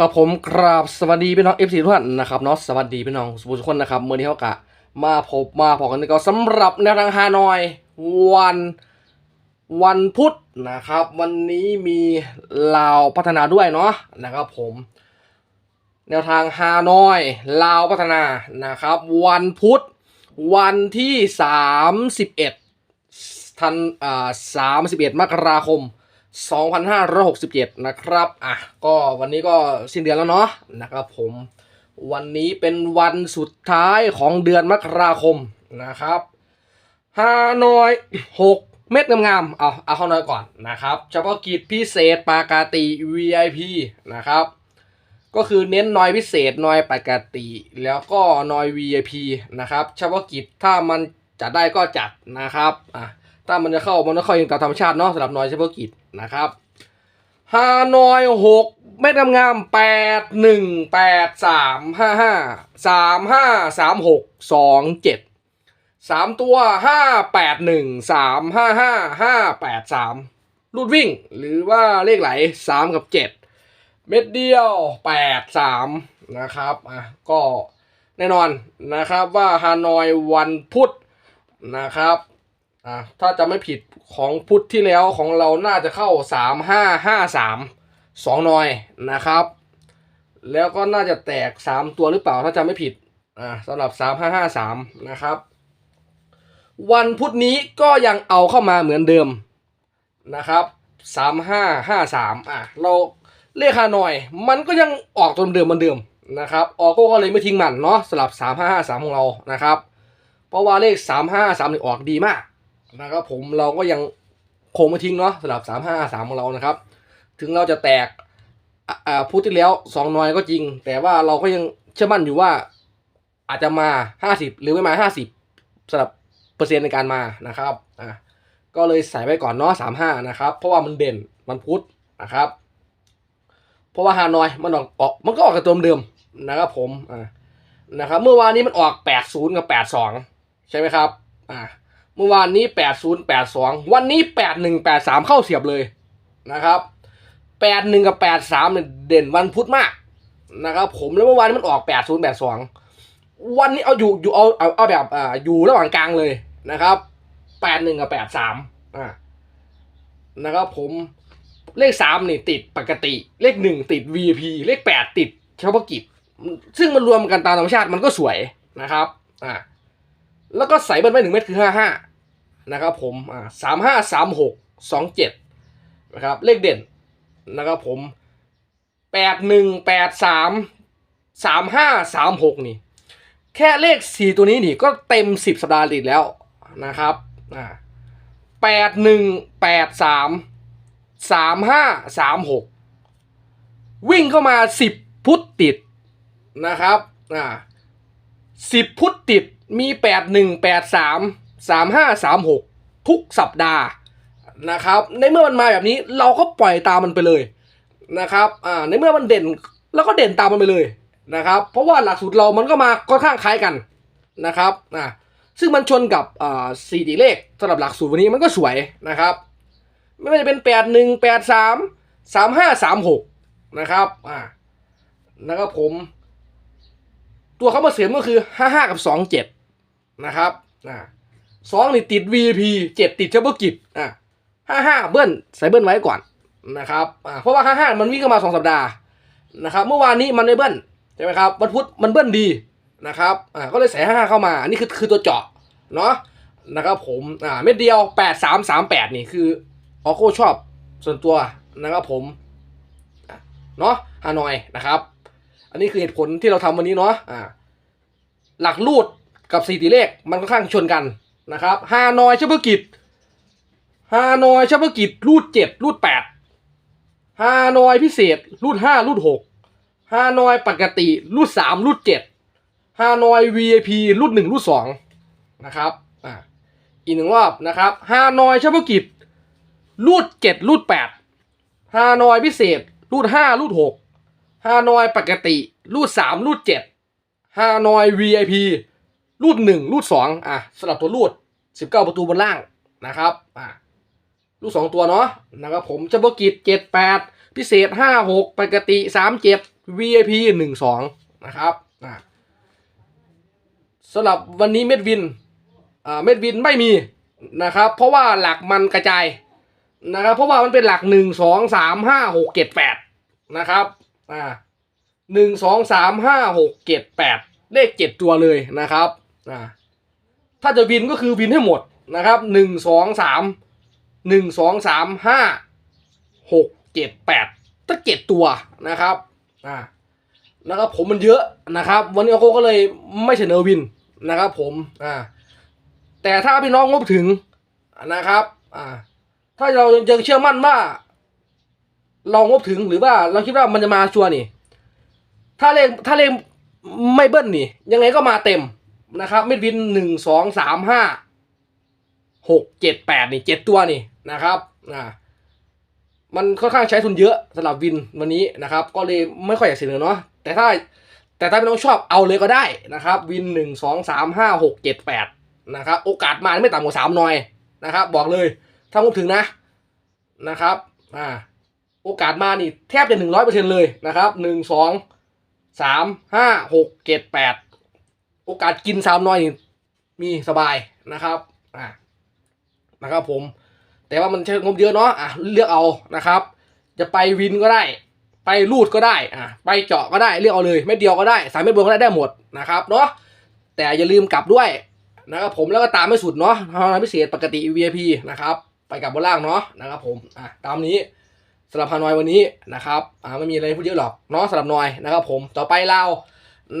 ครับผมกราบสวัสดีพี่น้องเอฟซีทุกท่านนะครับเนาะสวัสดีพี่น้องสุขคนนะครับเมื่อนี้เขากะมาพบมาพอกันก็สำหรับแนวทางฮานอย วันวันพุธนะครับ วันนี้มีลาวพัฒนาด้วยเนาะนะครับผม แนวทางฮานอยลาวพัฒนานะครับ วันพุธวันที่ 31ทันอ่า31 มกราคม 2567 นะครับอะก็วันนี้ก็สิ้นเดือนแล้วเนาะนะครับผมวันนี้เป็นวันสุดท้ายของเดือนมกราคมนะครับฮานอย6 เม็ดงามๆเอาเอาฮานอยก่อนนะครับเฉพาะกิจพิเศษปากาติ VIP นะครับก็คือเน้นนอยพิเศษนอยปกติ แล้วก็นอย VIP นะครับเฉพาะกิจถ้ามันจัดได้ก็จัดนะครับอะถ้ามันจะเข้ามันก็เข้าเองตามธรรมชาติเนาะสำหรับนอยเฉพาะกิจ นะครับฮานอยหกเม็ดงามแปดหนึ่งแปดสามห้าห้าสามห้าสามหกสองเจ็ดสามตัวห้าแปดหนึ่งสามห้าห้าห้าแปดสามรูดวิ่ง หรือว่าเลขไหลสามกับเจ็ดเม็ดเดียวแปดสามนะครับอะก็แน่นอนนะครับว่าฮานอยวันพุธนะครับ อะถ้าจะไม่ผิดของพุทธที่แล้วของเราน่าจะเข้าสามห้าห้าสามสองหน่อยนะครับ แล้วก็น่าจะแตกสามตัวหรือเปล่าถ้าจำไม่ผิดอ่าสำหรับสามห้าห้าสามนะครับ วันพุธนี้ก็ยังเอาเข้ามาเหมือนเดิมนะครับสามห้าห้าสามอะเราเลขฮานอย มันก็ยังออกตัวเดิมเหมือนเดิมนะครับออกก็เลยไม่ทิ้งมันเนาะสำหรับสามห้าห้าสามของเรานะครับ เพราะว่าเลขสามห้าสามนี่ออกดีมาก นะครับผมเราก็ยังคงไม่ทิ้งเนาะสำหรับสามห้าสามของเรานะครับ ถึงเราจะแตกอ่าพูดที่แล้วสองน้อยก็จริง แต่ว่าเราก็ยังเชื่อมั่นอยู่ว่าอาจจะมาห้าสิบหรือไม่มาห้าสิบสำหรับเปอร์เซ็นต์ในการมานะครับอะก็เลยใส่ไว้ก่อนเนาะสามห้านะครับ เพราะว่ามันเด่นมันพุธนะครับ เพราะว่าฮานอยมันออกออกมันก็ออกกับตัวเดิมนะครับผมอ่านะครับ เมื่อวานนี้มันออกแปดศูนย์กับแปดสองใช่ไหมครับอ่า เมื่อวานนี้ 8082 วันนี้ 8183 เข้าเสียบเลยนะครับ 81 กับ 83เนี่ยเด่นวันพุธมากนะครับผมแล้วเมื่อวานนี้มันออก 8082 วันนี้เอาอยู่อยู่เอาเอาเอาแบบอ่าอยู่ระหว่างกลางเลยนะครับ 81 กับ 83อ่านะครับผมเลข 3 นี่ติดปกติ เลข 1 ติด VIP เลข 8 ติดเฉพาะกิจซึ่งมันรวมกันตามธรรมชาติมันก็สวยนะครับ อ่า แล้วก็ใส่เบิ้ลไปหนึ่งเม็ดคือห้าห้า นะครับผมอ่าสามห้าสามหกสองเจ็ดนะครับเลขเด่นนะครับผมแปดหนึ่งแปดสามสามห้าสามหกนี่ แค่เลขสี่ตัวนี้นี่ก็เต็มสิบสัปดาห์ติดแล้วนะครับอ่าแปดหนึ่งแปดสามสามห้าสามหกวิ่งเข้ามาสิบพุทธติดนะครับอ่าสิบพุธติดมีแปดหนึ่งแปดสาม สามห้าสามหกทุกสัปดาห์นะครับ ในเมื่อมันมาแบบนี้เราก็ปล่อยตามมันไปเลยนะครับอ่าในเมื่อมันเด่นเราก็เด่นตามมันไปเลยนะครับ เพราะว่าหลักสูตรเรามันก็มาค่อนข้างคล้ายกันนะครับอ่าซึ่งมันชนกับอ่าสี่ตีเลขสำหรับหลักสูตรวันนี้มันก็สวยนะครับ ไม่ว่าจะเป็นแปดหนึ่งแปดสามสามห้าสามหกนะครับอ่านะครับผม ตัวเขามาเสริมก็คือห้าห้ากับสองเจ็ดนะครับอ่า สองนี่ติด VIP เจ็ดติดเฉพาะกิจอ่าห้าห้าเบิ้ลใส่เบิ้ลไว้ก่อนนะครับอ่าเพราะว่าห้าห้ามันวิ่งเข้ามาสองสัปดาห์นะครับเมื่อวานนี้มันไม่เบิ้ลใช่ไหมครับวันพุธมันเบิ้ลดีนะครับอ่าก็เลยใส่ห้าห้าเข้ามาอันนี้คือคือตัวเจาะเนาะนะครับผมอ่าเม็ดเดียวแปดสามสามแปดนี่คือออโก้ชอบส่วนตัวนะครับผมเนาะฮานอยนะครับ อันนี้คือเหตุผลที่เราทำวันนี้เนาะอ่าหลักรูดกับสี่ตีเลขมันค่อนข้างชนกัน นะครับฮานอยเฉพาะกิจฮานอยเฉพาะกิจรูดเจ็ดรูดแปดฮานอยพิเศษ รูดห้ารูดหกฮานอยปกติรูดสามรูดเจ็ดฮานอย VIP รูดหนึ่งรูดสองนะครับอ่าอีกหนึ่งรอบนะครับฮานอยเฉพาะกิจรูดเจ็ดรูดแปดฮานอยพิเศษ รูดห้ารูดหกฮานอยปกติ รูดสามรูดเจ็ดฮานอย VIP รูดหนึ่งรูดสองอะสลับตัวรูดสิบเก้าประตูบนล่างนะครับอะรูดสองตัวเนาะนะครับผมเฉพาะกิจเจ็ดแปดพิเศษห้าหกปกติสามเจ็ด VIP หนึ่งสองนะครับอ่าสำหรับวันนี้เม็ดวินอ่าเม็ดวินไม่มีนะครับ เพราะว่าหลักมันกระจายนะครับ เพราะว่ามันเป็นหลักหนึ่งสองสามห้าหกเจ็ดแปดนะครับอ่าหนึ่งสองสามห้าหกเจ็ดแปดเลขเจ็ดตัวเลยนะครับ อ่าถ้าจะวินก็คือวินให้หมดนะครับหนึ่งสองสามหนึ่งสองสามห้าหกเจ็ดแปดตั้งเจ็ดตัวนะครับอ่านะครับผมมันเยอะนะครับ วันนี้โอโก้ก็เลยไม่เสนอวินนะครับผมอ่าแต่ถ้าพี่น้องงบถึงนะครับอ่าถ้าเรายังเชื่อมั่นว่า เรางบถึงหรือว่าเราคิดว่ามันจะมาชัวร์นี่ ถ้าเลขถ้าเลขไม่เบิ้ลนี่ ยังไงก็มาเต็ม นะครับเม็ดวินหนึ่งสองสามห้าหกเจ็ดแปดนี่เจ็ดตัวนี่นะครับอ่ามันค่อนข้างใช้ทุนเยอะสำหรับวินวันนี้นะครับ ก็เลยไม่ค่อยอยากเสนอเนาะแต่ถ้าแต่ถ้าพี่น้องชอบเอาเลยก็ได้นะครับ วินหนึ่งสองสามห้าหกเจ็ดแปดนะครับโอกาสมาไม่ต่ำกว่าสามหน่อยนะครับ บอกเลยถ้างบถึงนะนะครับอ่าโอกาสมานี่แทบจะหนึ่งร้อยเปอร์เซ็นเลยนะครับหนึ่งสองสามห้าหกเจ็ดแปด โอกาสกินสามน้อยมีสบายนะครับอ่านะครับผม แต่ว่ามันใช้งบเยอะเนาะอะเลือกเอานะครับ จะไปวินก็ได้ ไปรูดก็ได้อะไปเจาะก็ได้เลือกเอาเลยเม็ดเดียวก็ได้สามเม็ดบนก็ได้ได้หมดนะครับเนาะแต่อย่าลืมกลับด้วยนะครับผมแล้วก็ตามไม่สุดเนาะทางพิเศษปกติ VIP นะครับ ไปกับบนล่างเนาะนะครับผมอะตามนี้สำหรับฮานอยวันนี้นะครับอ่าไม่มีอะไรพูดเยอะหรอกเนาะสำหรับนอยนะครับผมต่อไปเรา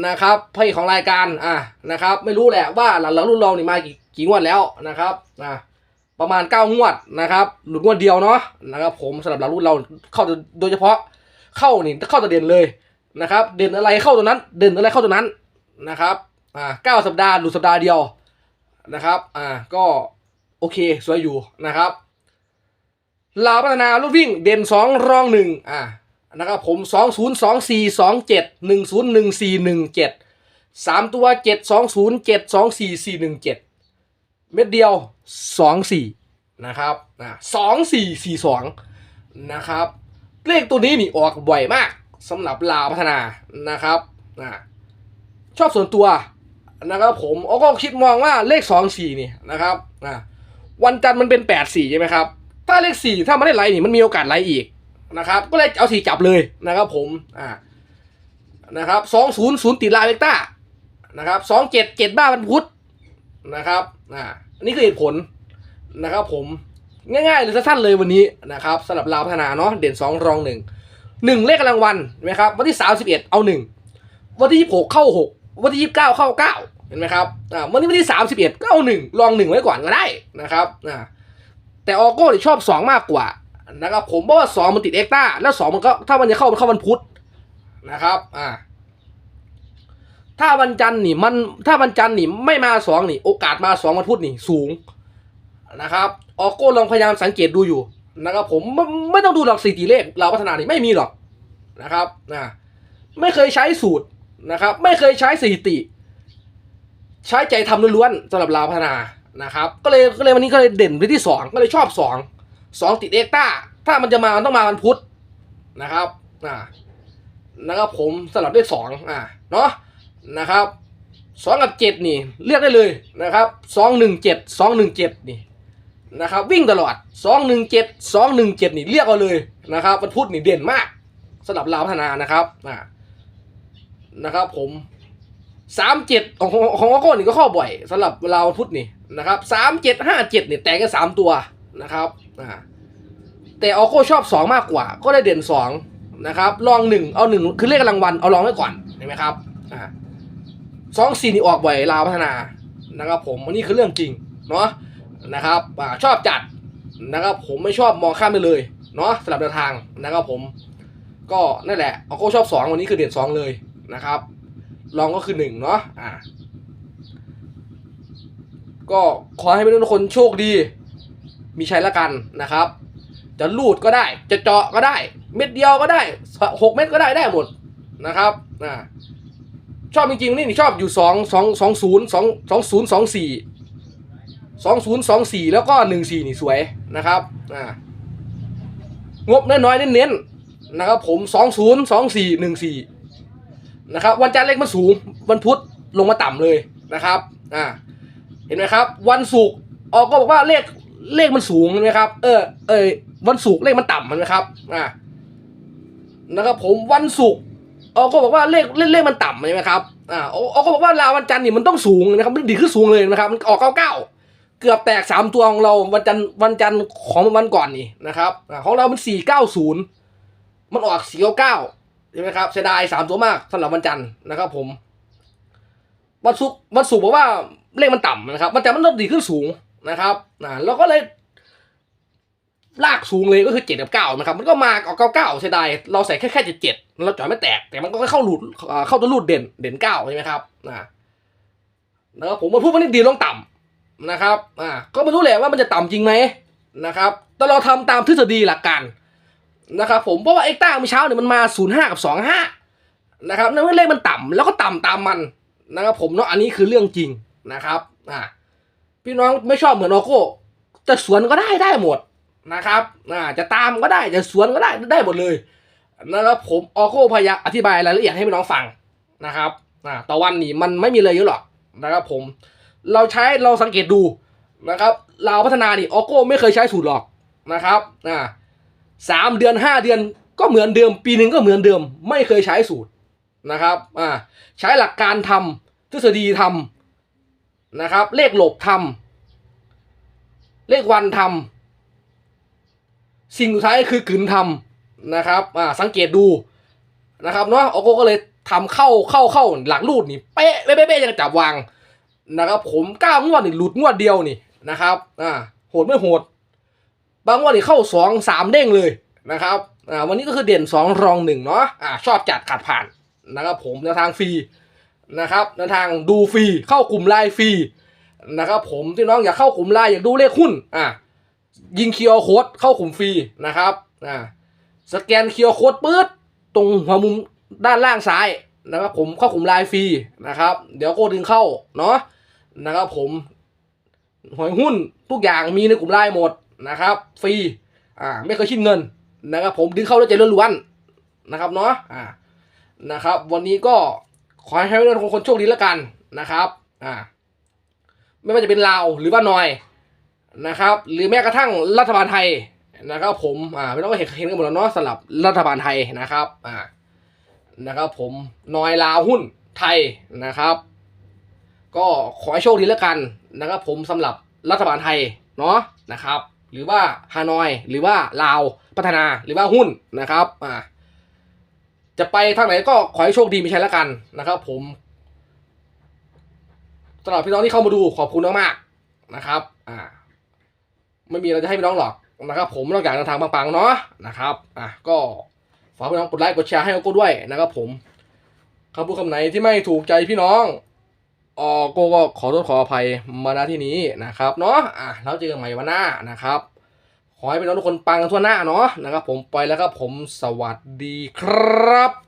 นะครับพระเอกของรายการอ่านะครับ ไม่รู้แหละว่าหลังๆรุ่นเรานี่มากี่กี่งวดแล้วนะครับอ่าประมาณเก้างวดนะครับหลุดงวดเดียวเนาะนะครับ ผมสำหรับหลังรุ่นเราเข้าโดยเฉพาะเข้านี่เข้าตัวเด่นเลยนะครับ เด่นอะไรเข้าตัวนั้น เด่นอะไรเข้าตัวนั้นนะครับอ่าเก้าสัปดาห์หลุดสัปดาห์เดียวนะครับอ่าก็โอเคสวยอยู่นะครับลาวพัฒนาลูกวิ่งเด่นสองรองหนึ่งอ่า นะครับผมสองศูนย์สองสี่สองเจ็ดหนึ่งศูนย์หนึ่งสี่หนึ่งเจ็ดสามตัวเจ็ดสองศูนย์เจ็ดสองสี่สี่หนึ่งเจ็ดเม็ดเดียวสองสี่นะครับอ่าสองสี่สี่สองนะครับ เลขตัวนี้นี่ออกบ่อยมากสำหรับลาพัฒนานะครับอ่าชอบส่วนตัวนะครับผมโอ้ก็คิดมองว่าเลขสองสี่นี่นะครับอ่าวันจันทร์มันเป็นแปดสี่ใช่ไหมครับ ถ้าเลขสี่ถ้ามันได้ไลน์นี่มันมีโอกาสไลน์อีก นะครับก็เลยเอาสี่จับเลยนะครับผมอ่านะครับสองศูนย์ศูนย์ติดลายเวกต้านะครับสองเจ็ดเจ็ดบ้าวันพุธนะครับอ่านนี้คือเหตุผลนะครับผมง่ายๆเลยสั้นๆเลยวันนี้นะครับสำหรับลาวพัฒนาเนาะเด่นสองรองหนึ่งหนึ่งเลขกลังวันเห็นไหมครับวันที่สามสิบเอ็ดเอาหนึ่งวันที่ยี่สิบหกเข้าหกวันที่ยี่สิบเก้าเข้าเก้าเห็นไหมครับอ่าวันนี้วันที่สามสิบเอ็ดก็เอาหนึ่งลองหนึ่งไว้ก่อนก็ได้นะครับอ่าแต่ออโก้ชอบสองมากกว่า นะครับผมเพราะว่าสองมันติดเอ็กต้าแล้วสองมันก็ถ้ามันจะเข้ามันเข้าวันพุธนะครับอ่าถ้าวันจันทร์นี่มันถ้าวันจันทร์นี่ไม่มาสองนี่โอกาสมาสองวันพุธนี่สูงนะครับออโก้ลองพยายามสังเกตดูอยู่นะครับผมไม่ไม่ต้องดูหรอกสถิติเลขเราพัฒนานี่ไม่มีหรอกนะครับนะไม่เคยใช้สูตรนะครับ ไม่เคยใช้สถิติ ใช้ใจทำล้วนๆสำหรับเราพัฒนานะครับ ก็เลยก็เลยวันนี้ก็เลยเด่นไปที่สองก็เลยชอบสอง สองติดเอ็กต้า ถ้ามันจะมามันต้องมาวันพุธนะครับอ่านะครับผมสำหรับเลขสองอ่าเนาะนะครับสองกับเจ็ดนี่เรียกได้เลยนะครับสองหนึ่งเจ็ดสองหนึ่งเจ็ดนี่นะครับวิ่งตลอดสองหนึ่งเจ็ดสองหนึ่งเจ็ดนี่เรียกเอาเลยนะครับวันพุธนี่เด่นมากสำหรับเราพัฒนานะครับอ่านะครับผมสามเจ็ดของของอาโก้นี่ก็เข้าบ่อยสำหรับเวลาวันพุธนี่นะครับสามเจ็ดห้าเจ็ดเนี่ยแตกกันสามตัวนะครับ แต่อาโก้ชอบสองมากกว่า ก็ได้เด่นสองนะครับลองหนึ่งเอาหนึ่งคือเลขกำลังวันเอาลองไว้ก่อนเห็นไหมครับสองสี่นี่ออกบ่อยลาวพัฒนานะครับผมอันนี้คือเรื่องจริงเนาะนะครับอชอบจัดนะครับผมไม่ชอบมองข้ามไปเลยเนาะสำหรับแนวทางนะครับผม ก็นั่นแหละอาโก้ชอบสองวันนี้คือเด่นสองเลยนะครับลองก็คือหนึ่งเนาะอ่าก็ขอให้ทุกคนโชคดี มีใชัยละกันนะครับ จะลูดก็ได้ จะเจาะก็ได้ เม็ดเดียวก็ได้หกเม็ดก็ได้ได้หมดนะครับอ่าชอบจริงๆนี่ชอบอยู่สองสองสองศูนย์สองสองศูนย์สองสี่สองศูนย์สองสี่แล้วก็หนึ่งสี่นี่สวยนะครับอ่างบน้อยๆเน้นๆนะครับผมสองศูนย์สองสี่หนึ่งสี่นะครับวันจันทร์เลขมันสูงวันพุธลงมาต่ำเลยนะครับอ่าเห็นไหมครับ วันศุกร์ออกก็บอกว่าเลข เลขมันสูงนไหมครับ เออ เออวันศุกร์เลขมันต่ำเห็นไหมครับอ่านะครับ ผมวันศุกร์ออก็บอกว่าเลขเลขเลขมันต่ำใช่ไหมครับอ่าออกก็บอกว่าลาวันจันทร์นี่มันต้องสูงนะครับมันดีขึ้นสูงเลยนะครับ มันออกเก้าเก้าเกือบแตกสามตัวของเราวันจันทร์วันจันทร์ของวันก่อนนี่นะครับอ่าของเรามันสี่เก้าศูนย์มันออกสี่เก้าเก้าใช่ไหมครับเสียดายสามตัวมากสำหรับวันจันทร์นะครับ ผมวันศุกร์วันศุกร์บอกว่าเลขมันต่ำนะครับวันจันทร์มันต้องดีขึ้นสูง นะครับอ่าเราก็เลยลากสูงเลยก็คือเจ็ดกับเก้านะครับ มันก็มาออกเก้าเก้าเสียดายเราใส่แค่แค่เจ็ดเจ็ดเราจ่อยไม่แตก แต่มันก็เข้าหลุดเข้าตัวรูดเด่นเด่นเก้าใช่ไหมครับอ่านะครับผมมาพูดว่านี่ดีลงต่ำนะครับอ่าก็ไม่รู้แหละว่ามันจะต่ำจริงไหมนะครับแต่เราทำตามทฤษฎีหลักการนะครับผมเพราะว่าเอ็กต้าเมื่อเช้าเนี่ยมันมา05กับ25นะครับนั่นเลขมันต่ำแล้วก็ต่ำตามมันนะครับผมเนาะอันนี้คือเรื่องจริงนะครับอ่า พี่น้องไม่ชอบเหมือนโอโก้จะสวนก็ได้ได้หมดนะครับอ่าจะตามก็ได้จะสวนก็ได้ได้หมดเลยนะครับผมโอโก้พยายามอธิบายรายละเอียดให้พี่น้องฟังนะครับอ่าต่อวันนี้มันไม่มีเลยเยอะหรอกนะครับผม เราใช้เราสังเกตดูนะครับ เราพัฒนานี่ออโก้ไม่เคยใช้สูตรหรอกนะครับอ่าสามเดือนห้าเดือนก็เหมือนเดิม ปีหนึ่งก็เหมือนเดิม ไม่เคยใช้สูตรนะครับอ่าใช้หลักการทำทฤษฎีทำ นะครับ เลขหลบทำเลขวันทำสิ่งสุดท้ายคือกลืนทำนะครับอ่าสังเกตดูนะครับเนาะออโก้ก็เลยทำเข้าเข้าเข้าหลักรูดนี่เป๊ะเป๊ะเป๊ะยังจับวางนะครับผมก้างวดนี่หลุดงวดเดียวนี่นะครับอ่าโหดไม่โหด บางวดนี่เข้าสองสามเด้งเลยนะครับอ่าวันนี้ก็คือเด่นสองรองหนึ่งเนาะอ่าชอบจัดขัดผ่านนะครับผมแนวทางฟรี นะครับแนวทางดูฟรีเข้ากลุ่มไลน์ฟรีนะครับผมที่น้องอยากเข้ากลุ่มไลน์อยากดูเลขหุ้นอ่ายิงเคียร์โค้ดเข้ากลุ่มฟรีนะครับอ่าสแกนเคียร์โค้ดปื๊ดตรงหัวมุมด้านล่างซ้ายนะครับผมเข้ากลุ่มไลน์ฟรีนะครับ เดี๋ยวโก็ดึงเข้าเนาะนะครับผมหวยหุ้นทุกอย่างมีในกลุ่มไลน์หมดนะครับ ฟรีอ่าไม่เคยชิดเงินนะครับผมดึงเข้าด้วยใจล้วนๆนะครับเนาะอ่านะครับ วันนี้ก็ ขอให้ทุกคนโชคดีแล้วกันนะครับอ่าไม่ว่าจะเป็นลาวหรือว่านอยนะครับ หรือแม้กระทั่งรัฐบาลไทยนะครับ ผมอ่าไม่ต้องเห็นเห็นกันหมดแล้วเนาะสำหรับรัฐบาลไทยนะครับอ่านะครับผมนอยลาวหุ้นไทยนะครับ ก็ขอให้โชคดีแล้วกันนะครับ ผมสำหรับรัฐบาลไทยเนาะนะครับ หรือว่าฮานอย หรือว่าลาวพัฒนาหรือว่าหุ้นนะครับอ่า จะไปทางไหนก็ขอให้โชคดีมีชัยแล้วกันนะครับผมสำหรับพี่น้องที่เข้ามาดูขอบคุณมากๆนะครับ อ่า ไม่มีอะไรจะให้พี่น้องหรอกนะครับ ผมนอกจากทางปังๆเนาะนะครับ อะก็ฝากพี่น้องกดไลค์กดแชร์ให้กูด้วยนะครับ ผมคำพูดคำไหนที่ไม่ถูกใจพี่น้องออโก้ก็ขอโทษขออภัยมาณที่นี้นะครับ เนาะอะแล้วเจอกันใหม่วันหน้านะครับ ขอให้พี่น้องทุกคนปังกันทั่วหน้าเนาะนะครับผมไปแล้วครับผมสวัสดีครับ